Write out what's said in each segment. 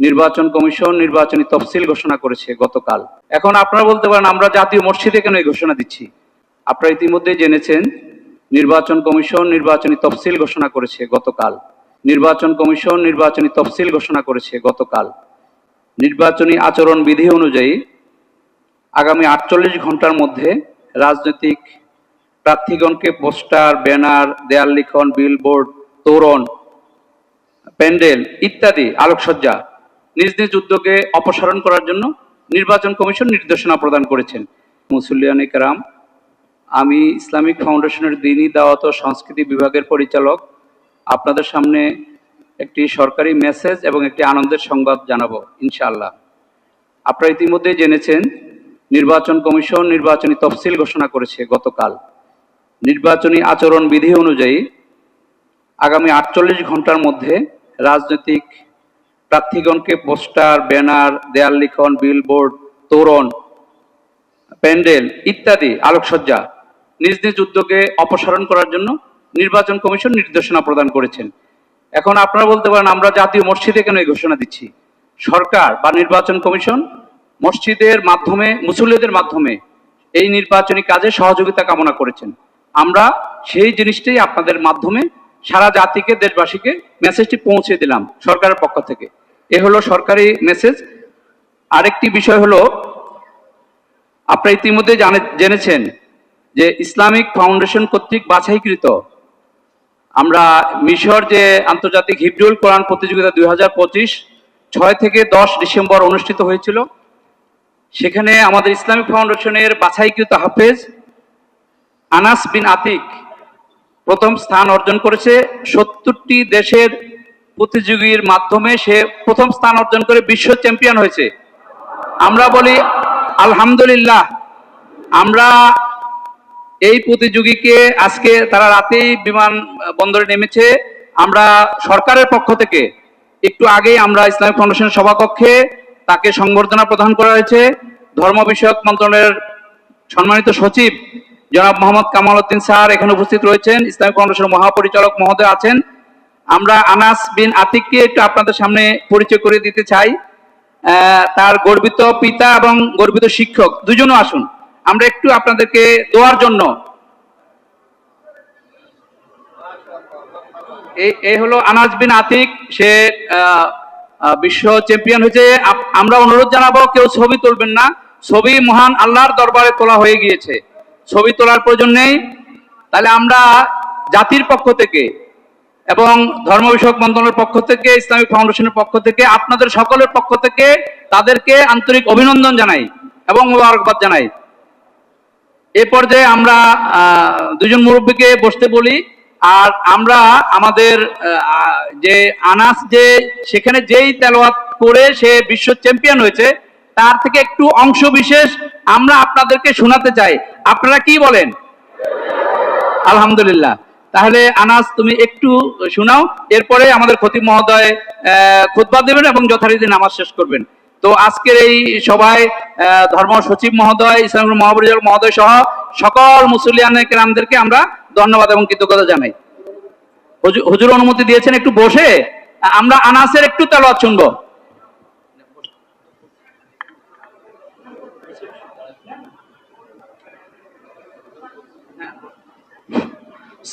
নির্বাচন কমিশন নির্বাচনী তফসিল ঘোষণা করেছে গতকাল। এখন আপনারা বলতে পারেন, আমরা জাতীয় মসজিদে কেন এই ঘোষণা দিচ্ছি? আপনারা ইতিমধ্যে জেনেছেন, নির্বাচন কমিশন নির্বাচনী তফসিল ঘোষণা করেছে গতকাল। নির্বাচন কমিশন নির্বাচনী তফসিল ঘোষণা করেছে গতকাল। নির্বাচনী আচরণ বিধি অনুযায়ী আগামী আটচল্লিশ ঘণ্টার মধ্যে রাজনৈতিক প্রার্থীগণকে পোস্টার, ব্যানার, দেয়াল লিখন, বিলবোর্ড, তোরণ, প্যান্ডেল ইত্যাদি, আলোকসজ্জা নিজ নিজ উদ্যোগে অপসারণ করার জন্য নির্বাচন কমিশন নির্দেশনা প্রদান করেছেন। মুসুলিয়ানি কারাম, আমি ইসলামিক ফাউন্ডেশনের দিনই দাওয়াত সংস্কৃতি বিভাগের পরিচালক। আপনাদের সামনে একটি সরকারি মেসেজ এবং একটি আনন্দের সংবাদ জানাব, ইনশাআল্লাহ। আপনারা ইতিমধ্যে জেনেছেন, নির্বাচন কমিশন নির্বাচনী তফসিল ঘোষণা করেছে গতকাল। নির্বাচনী আচরণ বিধি অনুযায়ী আগামী আটচল্লিশ ঘণ্টার মধ্যে রাজনৈতিক প্রার্থীগণকে পোস্টার, ব্যানার, দেয়াল লিখন, বিলবোর্ড, তোরণ, প্যান্ডেল ইত্যাদি আলোকসজ্জা নিজ নিজ উদ্যোগে অপসারণ করার জন্য নির্বাচন কমিশন নির্দেশনা প্রদান করেছেন। এখন আপনারা বলতে পারেন, আমরা জাতীয় মসজিদে কেন এই ঘোষণা দিচ্ছি? সরকার বা নির্বাচন কমিশন মসজিদের মাধ্যমে, মুসল্লিদের মাধ্যমে এই নির্বাচনী কাজে সহযোগিতা কামনা করেছেন। আমরা সেই জিনিসটাই আপনাদের মাধ্যমে সারা জাতিকে, দেশবাসীকে মেসেজটি পৌঁছে দিলাম সরকারের পক্ষ থেকে। এ হলো সরকারি মেসেজ আরেকটি বিষয় হলো, আপনারা ইতিমধ্যে জানে- জেনেছেন যে ইসলামিক ফাউন্ডেশন কর্তৃক বাছাইকৃত আমরা মিশর যে আন্তর্জাতিক হিব্রুল কোরআন প্রতিযোগিতা দুই হাজার পঁচিশ ছয় থেকে দশ ডিসেম্বর অনুষ্ঠিত হয়েছিল। সেখানে আমাদের ইসলামিক ফাউন্ডেশনের বাছাইকৃত হাফেজ আনাস বিন আতিক প্রথম স্থান অর্জন করেছে। সত্তরটি দেশের প্রতিযোগীর মাধ্যমে সে প্রথম স্থান অর্জন করে বিশ্ব চ্যাম্পিয়ন হয়েছে। আমরা বলি, আলহামদুলিল্লাহ, আমরা এই প্রতিযোগীকে আজকে তারা রাতেই বিমান বন্দরে নেমেছে। আমরা সরকারের পক্ষ থেকে একটু আগেই আমরা ইসলামিক ফাউন্ডেশন সভাকক্ষে তাকে সংবর্ধনা প্রদান করা হয়েছে। ধর্ম বিষয়ক মন্ত্রণালয়ের সম্মানিত সচিব জনাব মোহাম্মদ কামাল উদ্দিন স্যার এখানে উপস্থিত রয়েছেন। ইসলামিক ফাউন্ডেশনের মহাপরিচালক মহোদয় আছেন। আমরা আনাস বিন আতিককে একটু আপনাদের সামনে পরিচয় করে দিতে চাই। তার গর্বিত পিতা এবং গর্বিত শিক্ষক। দুজনও আসুন। আমরা একটু আপনাদেরকে দোয়ার জন্য এই- হলো আনাজ বিন আতিক। সে বিশ্ব চ্যাম্পিয়ন হয়েছে। আমরা অনুরোধ জানাব, কেউ ছবি তুলবেন না। ছবি মহান আল্লাহর দরবারে তোলা হয়ে গিয়েছে। ছবি তোলার প্রয়োজন নেই। তাহলে আমরা জাতির পক্ষ থেকে এবং ধর্ম বিষয়ক মন্ত্রণালয়ের পক্ষ থেকে, ইসলামিক ফাউন্ডেশনের পক্ষ থেকে, আপনাদের সকলের পক্ষ থেকে তাদেরকে আন্তরিক অভিনন্দন জানাই এবং মোবারকবাদ জানাই। এ পর্যায়ে আমরা দুজন মুরব্বীকে বসতে বলি। আর আমরা আমাদের যে আনাস যে, সেখানে যেই তেলোয়াত করে সে বিশ্ব চ্যাম্পিয়ন হয়েছে, তার থেকে একটু অংশ বিশেষ আমরা আপনাদেরকে শোনাতে চাই। আপনারা কি বলেন? আলহামদুলিল্লাহ। তাহলে আনাস, তুমি একটু শোনাও। এরপরে আমাদের খতিব মহোদয় খুতবা দেবেন এবং যথারীতি নামাজ শেষ করবেন। তো আজকের এই সভায় ধর্ম সচিব মহোদয় ইসলাম মহাপরিচালক মহোদয় সহ সকল মুসলিয়ান কেরামদেরকে আমরা ধন্যবাদ এবং কৃতজ্ঞতা জানাই। হুজু- হুজুর অনুমতি দিয়েছেন একটু বসে। আমরা আনাসের একটু তেলাওয়াত শুনব।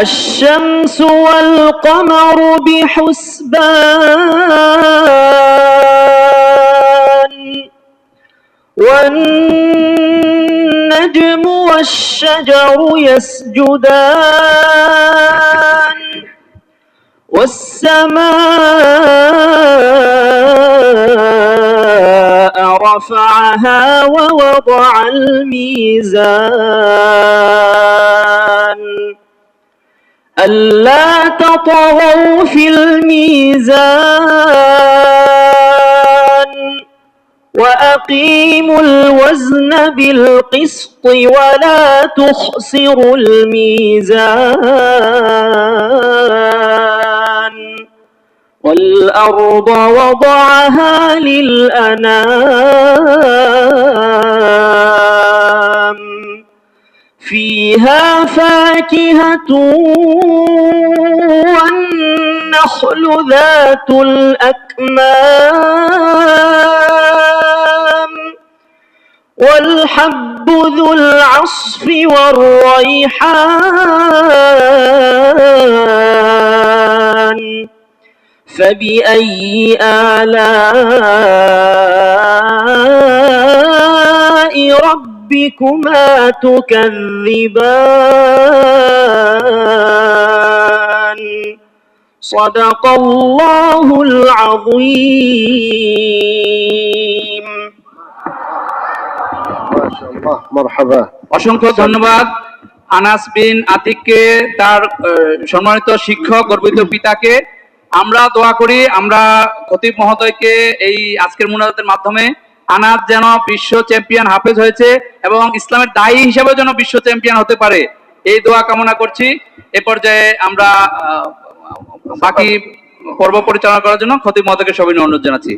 الشمس والقمر بحسبان والنجم والشجر يسجدان والسماء رفعها ووضع الميزان. ألا تطغوا في الميزان وأقيموا الوزن بالقسط ولا تخسروا الميزان والأرض وضعها للأنام فيها فاكهة والنخل ذات الأكمام والحب ذو العصف والريحان فبأي آلاء ربكما تكذبان صدق الله العظيم ما شاء الله مرحبا অসংখ্য ধন্যবাদ আনাস বিন আতিককে তার আহ, সম্মানিত শিক্ষক গর্বিত পিতাকে আমরা দোয়া করি আমরা খতিব মহোদয়কে এই আজকের মুনাজাতের মাধ্যমে আনাস যেন বিশ্ব চ্যাম্পিয়ন হাফেজ হয়েছে এবং ইসলামের দায়ী হিসেবে যেন বিশ্ব চ্যাম্পিয়ন হতে পারে। এই দোয়া কামনা করছি। এ পর্যায়ে আমরা বাকি পর্ব পরিচালনা করার জন্য খতিব মহাতাকে সবাই অনুরোধ জানাচ্ছি।